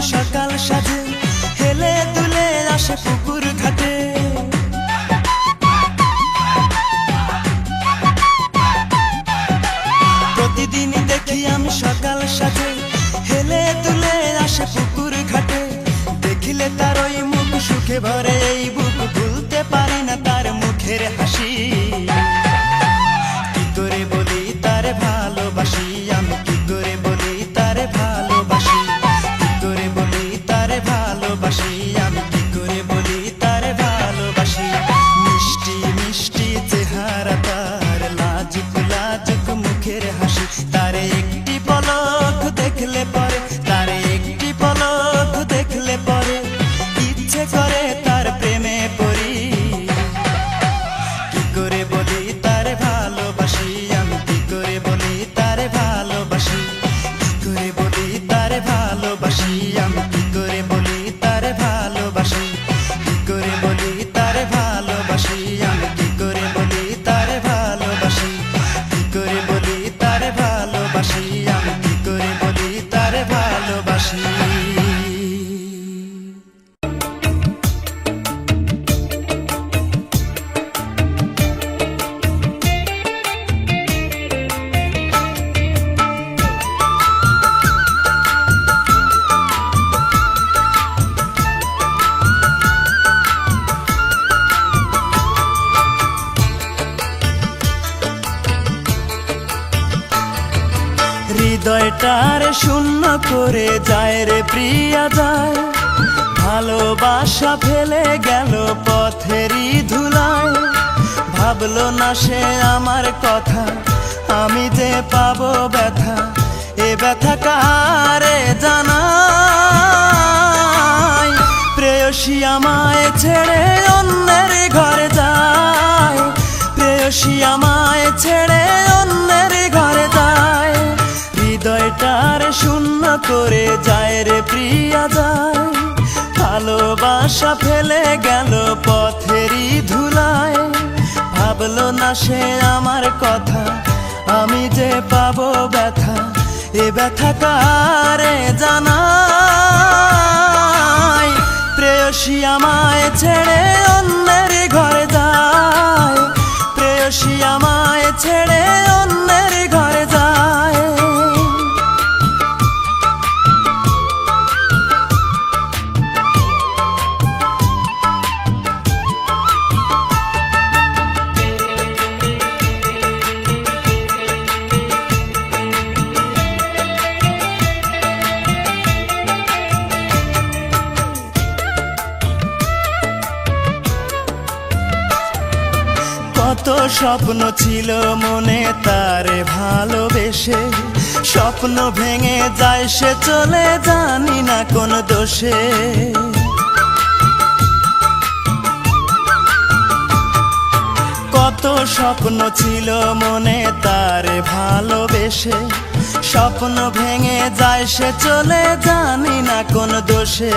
সকাল সাজে, হেলে দুলে আসে পুকুর ঘাটে। প্রতিদিনই দেখি আমি সকাল সাজে, হেলে দুলে আসে পুকুর ঘাটে। দেখিলে তার ওই মুখ সুখে ভরে। ভালোবাসা ফেলে গেল পথেরই ধুলায়। ভাবলো না সে আমার কথা, আমি যে পাবো ব্যথা, এ ব্যথা কারে জানাই প্রেয়সী আমায় ছেড়ে অন্যের ঘরে যায়। প্রেয়সী আমায় ছেড়ে অন্যের ঘরে যায়। হৃদয়টার শূন্য করে যায় রে প্রিয়া যায়। ভালোবাসা ফেলে গেল পথেরই ধুলায়। ভাবলো না সে আমার কথা, আমি যে পাবো ব্যথা, এ ব্যথা কারে জানাই প্রেয়সী আমায় ছেড়ে অন্যের ঘরে যায়। প্রেয়সী আমায় ছেড়ে অন্যের ঘরে যায়। স্বপ্ন ছিল মনে তারে ভালোবেসে। স্বপ্ন ভেঙে যায়, সে চলে জানি না কোন দোষে। কত স্বপ্ন ছিল মনে তারে ভালোবেসে। স্বপ্ন ভেঙে যায়, সে চলে জানি না কোন দোষে।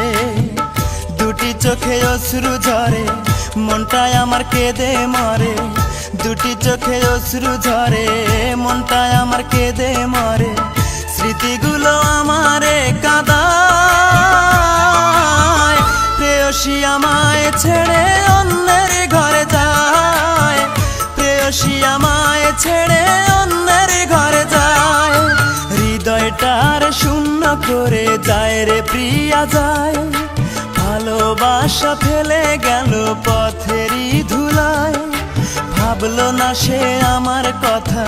দুটি চোখে অশ্রু ঝরে, মনটায় আমার কেঁদে মরে। দুটি চোখে অশ্রু ঝরে মনটায় আমার কেঁদে মরে। স্মৃতিগুলো আমারে কাদায়। প্রেয়সী আমায় ছেড়ে অন্যের ঘরে যায়। প্রেয়সী আমায় ছেড়ে অন্যের ঘরে যায়। হৃদয়টার শূন্য করে যায় রে প্রিয়া, যায়। ভালোবাসা ফেলে গেল পথেরই ধুলায়। ভাবলো না সে আমার কথা।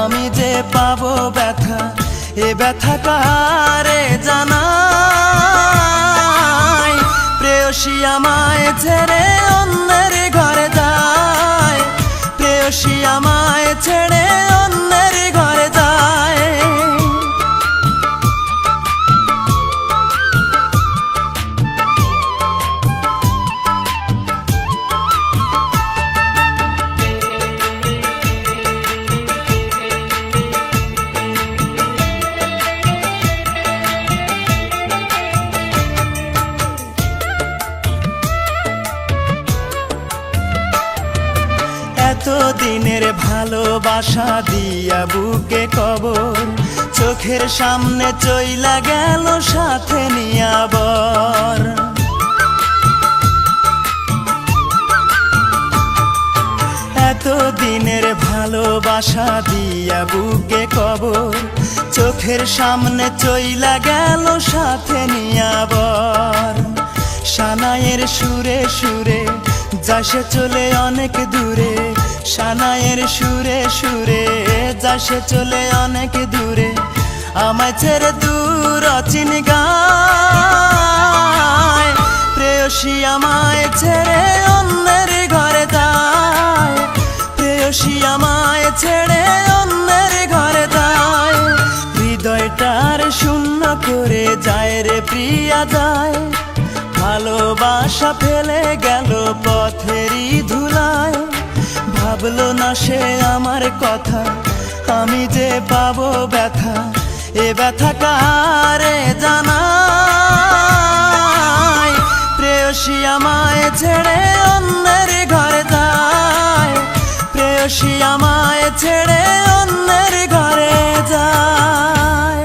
আমি যে পাবো ব্যথা, এ ব্যথা কারে জানাই প্রেয়সী আমায় ছেড়ে অন্যের ঘরে যায়। প্রেয়সী আমায় ছেড়ে অন্যের ঘরে যায়। ভালোবাসা দিয়া বুকে কবর, চোখের সামনে চইলা গেল সাথে নিয়াবর এত দিনের ভালোবাসা দিয়া বুকে কবর, চোখের সামনে চইলা গেল সাথে নিয়াবর সানায়ের সুরে সুরে যাসে চলে অনেক দূরে সানায়ের সুরে সুরে যাসে চলে অনেক দূরে। আমায় ছেড়ে দূর অচিন গায়। প্রেয়সী আমায় ছেড়ে অন্যের ঘরে যায়। প্রেয়সী আমায় ছেড়ে অন্যের ঘরে যায়। হৃদয়টার শূন্য করে যায় রে প্রিয়া যায়। ভালোবাসা ফেলে গেল পথেরই ধুলায়। ভাবলো না সে আমার কথা। আমি যে পাবো ব্যথা, এ ব্যথা কারে জানাই। প্রেয়সী আমায় ছেড়ে অন্যের ঘরে যায়। প্রেয়সী আমায় ছেড়ে অন্যের ঘরে যায়।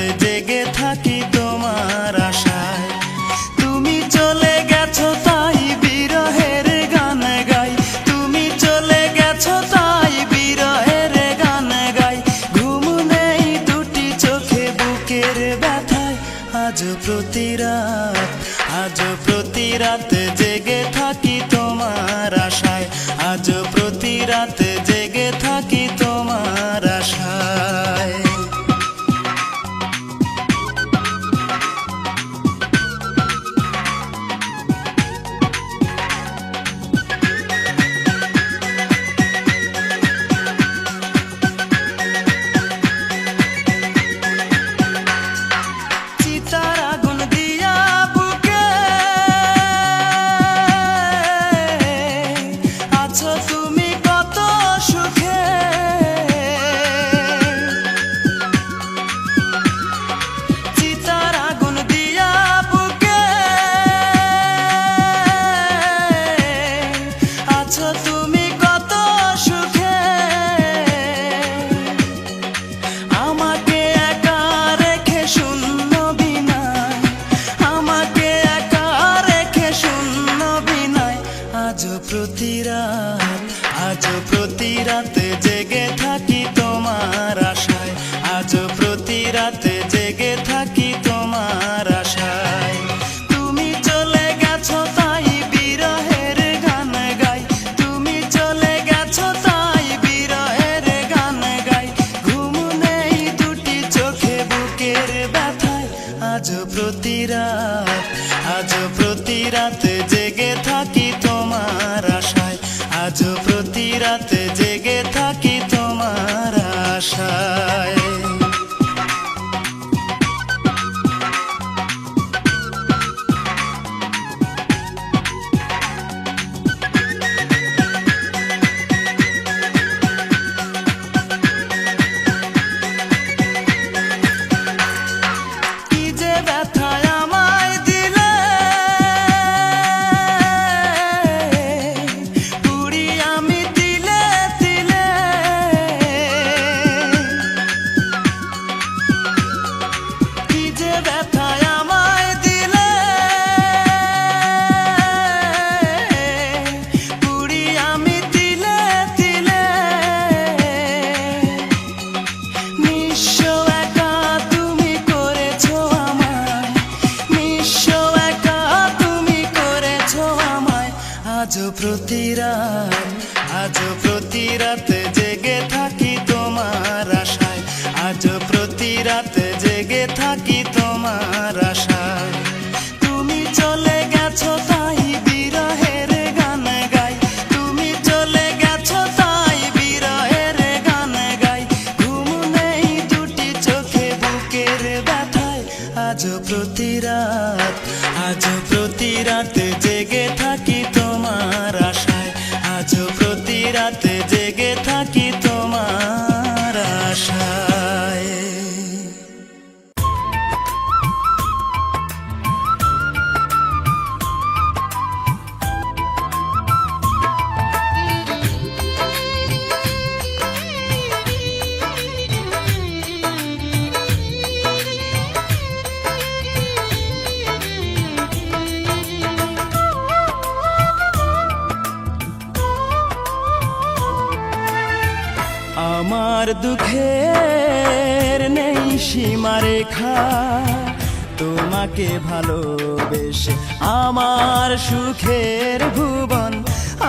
তোমাকে ভালোবেসে আমার সুখের ভুবন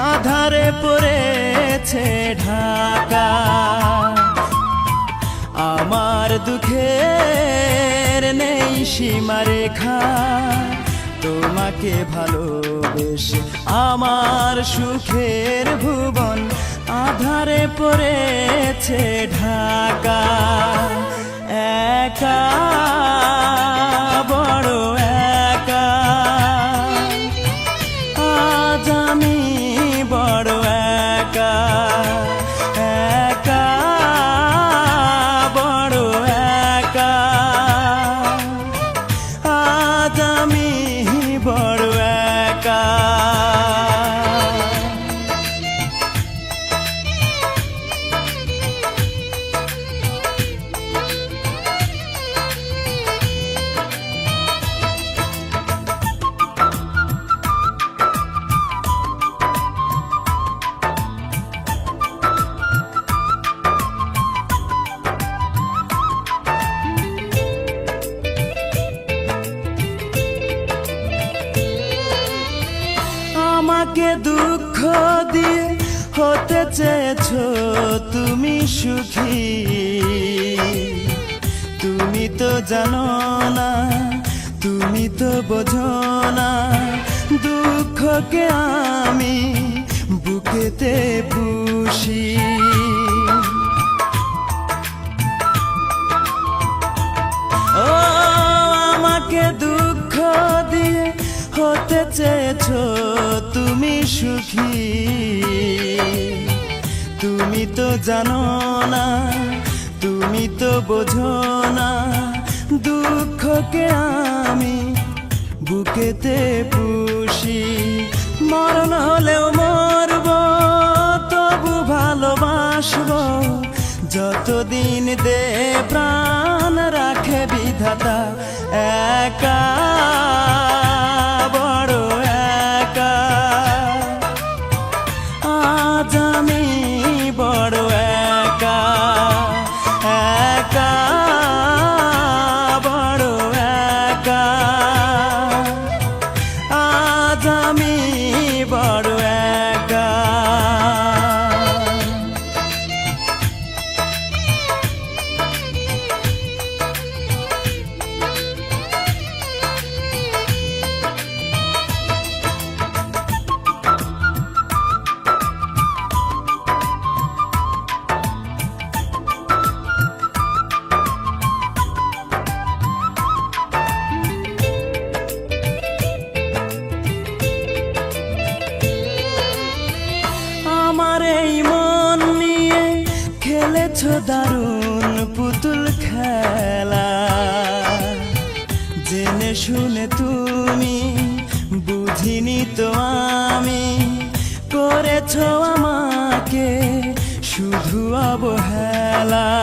আধারে পড়েছে ঢাকা। আমার দুঃখের নেই সীমারেখা, তোমাকে ভালোবেসে আমার সুখের ভুবন আধারে পড়েছে ঢাকা। একা বড় আমাকে দুঃখ দিয়ে হতে চেয়েছ তুমি সুখী। তুমি তো জানো না, তুমি তো বোঝো না দুঃখকে আমি বুকেতে পুষি। হতে চেয়েছো, তুমি সুখী। তুমি তো জানো না, তুমি তো বোঝো না দুঃখকে আমি বুকেতে পুষি। মরণ হলেও মরব, তবু ভালোবাসবো। যতদিন দে প্রাণ রাখে বিধাতা, একা দারুণ পুতুল খেলা। জেনে শুনে তুমি বুঝিনি তো আমি। করেছ আমাকে শুধু অবহেলা।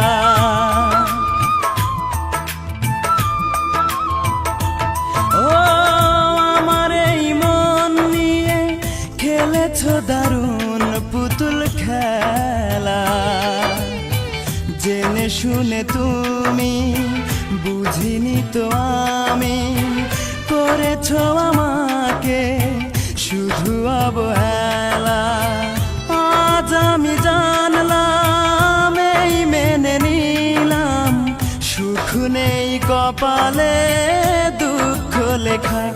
তুমি, বুঝিনি তো আমি। করেছ আমাকে শুধু অবহেলা। আজ আমি জানলাম, এই মেনে নিলাম। সুখ নেই কপালে, দুঃখ লেখা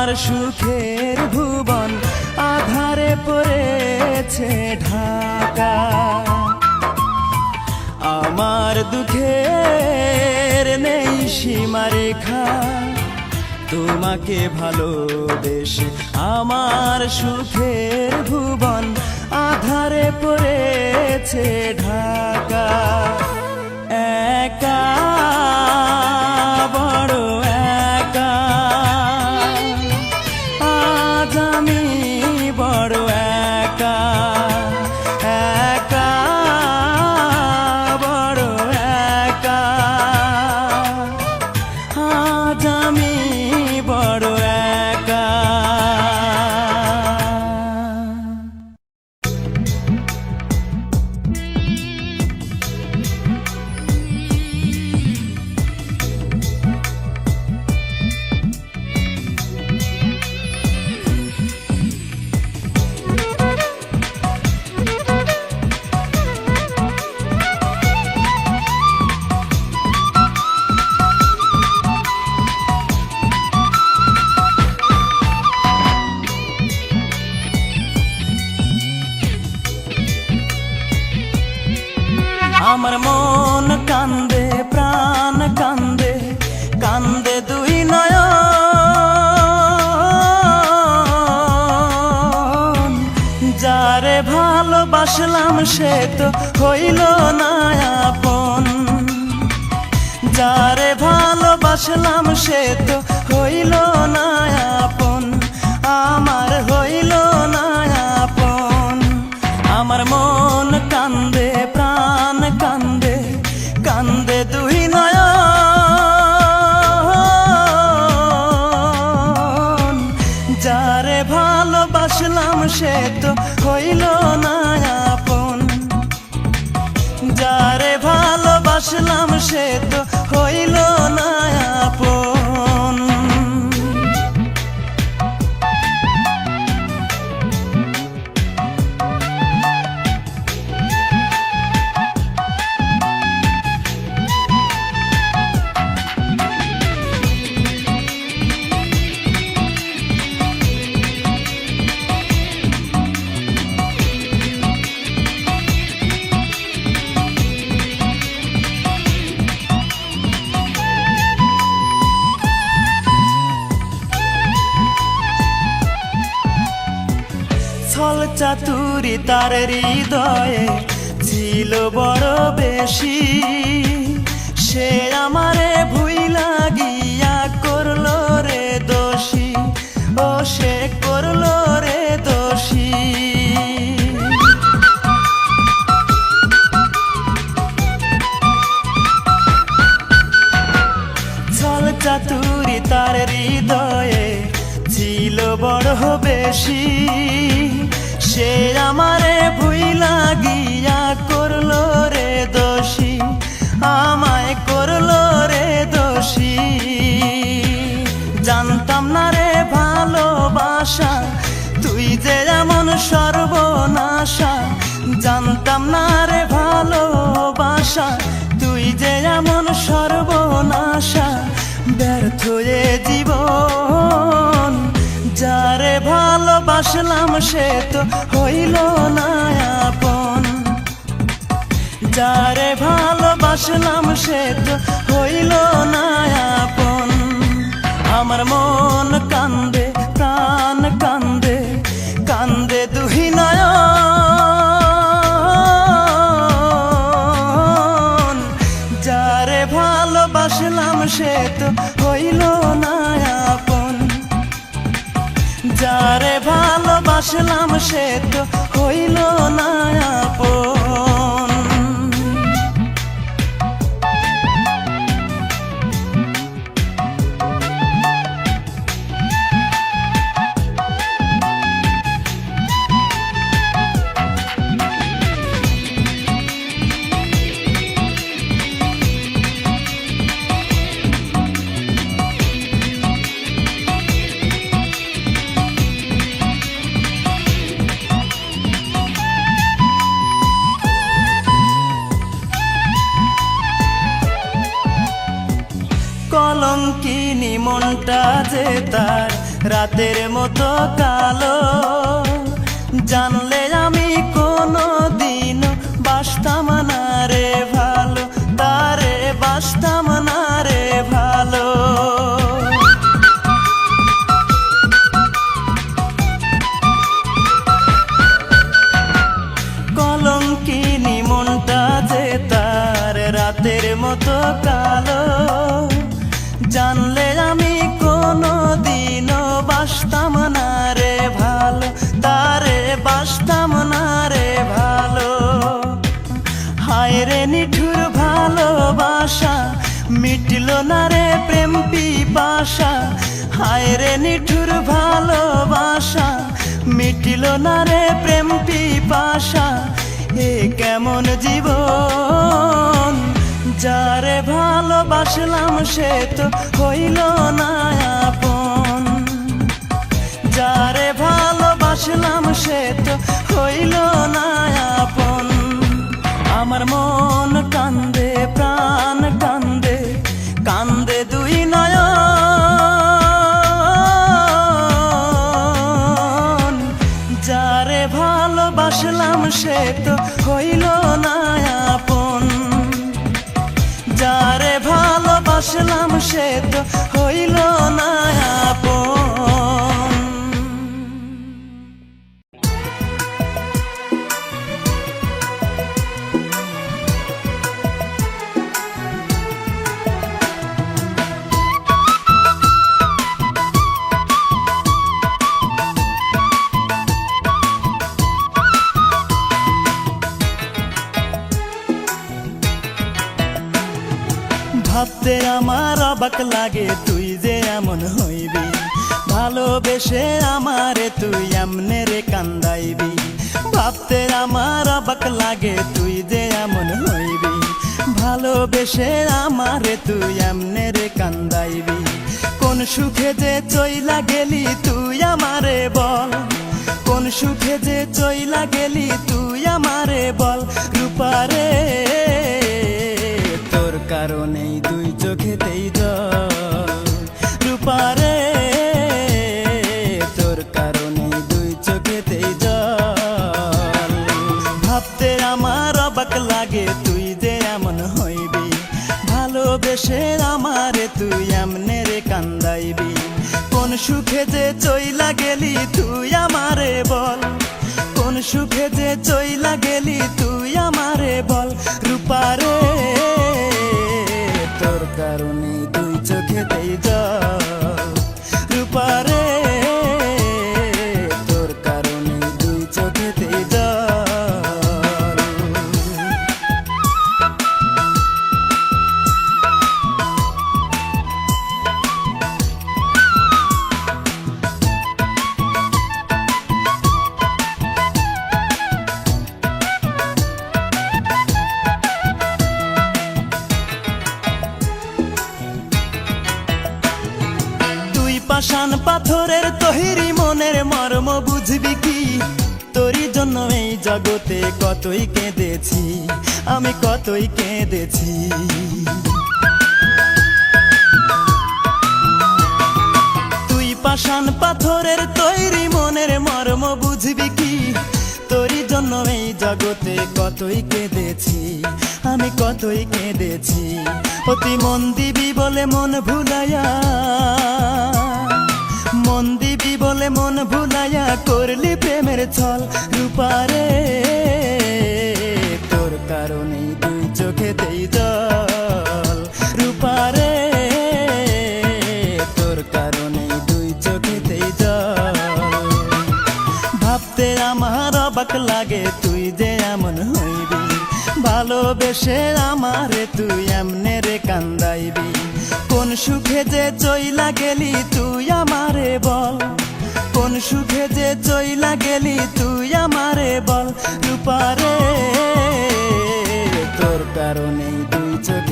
আমার সুখের ভুবন, আধারে পড়েছে ঢাকা। আমার দুঃখের নেই সীমা রেখা তোমাকে ভালোবেসে আমার সুখের ভুবন, আধারে পড়েছে ঢাকা। একা আমার মন কান্দে, প্রাণ কান্দে কান্দে দুই নয়ন। যারে ভালোবাসলাম সে তো হইল না আপন। যারে ভালোবাসলাম সে তো হইল না সে বড় বেশি। সে আমারে ভুই লাগিয়া করল রে দোষী। ও, সে করল রে দোষী। ছল চাতুরি তার হৃদয়ে ছিল বড় বেশি। সে আমারে ভুই লাগিয়া করল রে দোষী, আমায় করল রে দোষী। জানতাম না রে ভালোবাসা, তুই যে এমন সর্বনাশা। জানতাম না রে ভালোবাসা, তুই যে এমন সর্বনাশা। ব্যর্থ জীবন, যারে ভালোবাসলাম, সে তো হইল না যারে ভালোবাসলাম, সে তো হইল না আপন। আমার মন কান্দে, প্রাণ কান্দে কান্দে দুহি নয়ন। যারে ভালোবাসলাম, সে তো হইল না যারে ভালোবাসলাম সে তো হইল না আপন। মনটা যে তার রাতের মতো কালো। ভালোবাসা। মিটল না রে প্রেম পিপাসা। হায় রে নিঠুর ভালোবাসা। মিটল না রে প্রেম পিপাসা। এ কেমন জীবন? যারে ভালোবাসলাম সে তো হইল না ভাবতে আমার অবাক লাগে, তুই যে এমন হইবি। ভালোবেসে আমারে তুই এমনে রে কান্দাইবি। ভাবতে আমার অবাক লাগে, তুই যে এমন হইবি। ভালোবেসে আমারে তুই এমনে রে কান্দাইবি। কোন সুখে যে চইলা গেলি তুই আমারে বল। কোন সুখে যে চইলা গেলি তুই আমারে বল রূপারে কারণেই দুই চোখেতেই জল। রূপারে তোর কারণেই দুই চোখেতেই জল। ভাবতে আমার অবাক লাগে, তুই যে এমন হইবি। ভালোবেসে আমারে তুই এমনে রে কান্দাইবি। কোন সুখে যে চইলা গেলি, তুই আমারে বল। কোন সুখে যে চইলা গেলি, তুই আমারে বল। রূপারে পাথরের তৈরি মনের মর্ম বুঝবি কি? তোরই জন্য এই জগতে কতই কেঁদেছি, আমি কতই কেঁদেছি? অতি মন দিবি বলে মন ভুলাইয়া মন দিবি বলে মন ভুলাইয়া করলি প্রেমের ছল রূপারে। তোর কারণেই দুই চোখে চোখেতেই জল রূপারে। লাগে, তুই যে এমন হইবি। ভালোবেসে আমারে তুই এমনে রে কান্দাইবি। কোন সুখে যে চইলা গেলি, তুই আমারে বল। কোন সুখে যে চইলা গেলি, তুই আমারে বল। রূপারে তোর কারণেই দুই চোখেতেই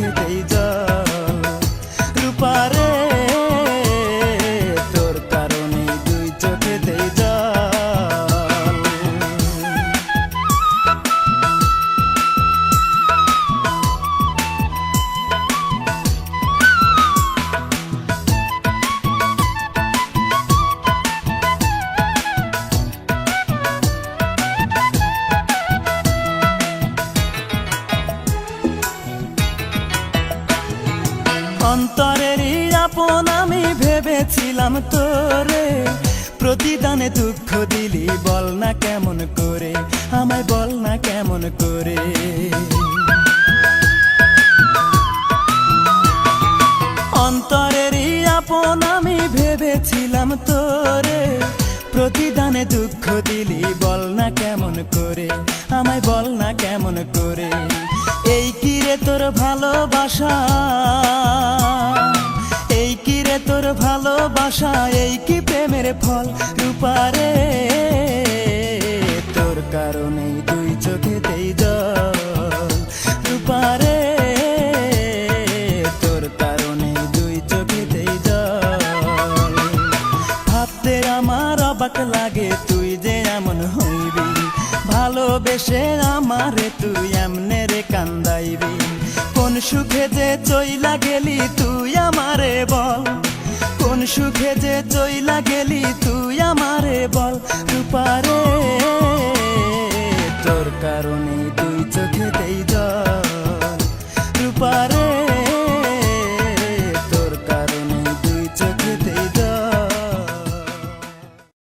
কেমন করে, এই কিরে তোর ভালোবাসা? এই কিরে তোর ভালোবাসা? এই কি প্রেমের ফল রূপারে তোর কারণেই দুই চোখেতেই জল রূপারে ভালোবেসে আমারে তুই এমনে রে কান্দাইবি। কোন সুখে যে চইলা গেলি তুই আমারে বল। কোন সুখে যে চইলা গেলি তুই আমারে বল। রূপারে তোর কারণে তুই